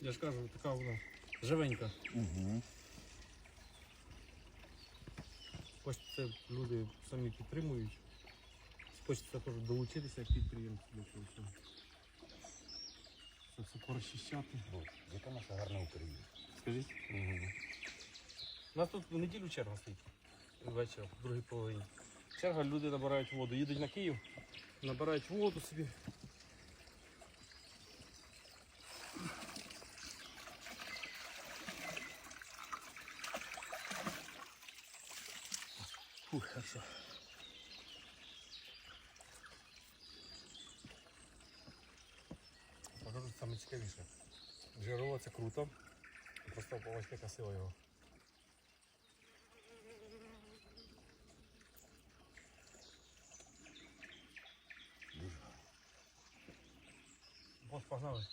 Я ж кажу, така вона живенька. Угу. Ось це люди самі підтримують. Хочеться теж долучитися як підприємцю до цього всього. Це все порозчищати. Яка наша гарна Україна. Скажіть? Угу. У нас тут в неділю черга стоїть. Ввечері, в другій половині. Черга, люди набирають воду. Їдуть на Київ, набирають воду собі. Фух, хорошо. Покажу саме цікавіше. Джерело це круто. Просто побачите, яка сила його. Дуже погнали.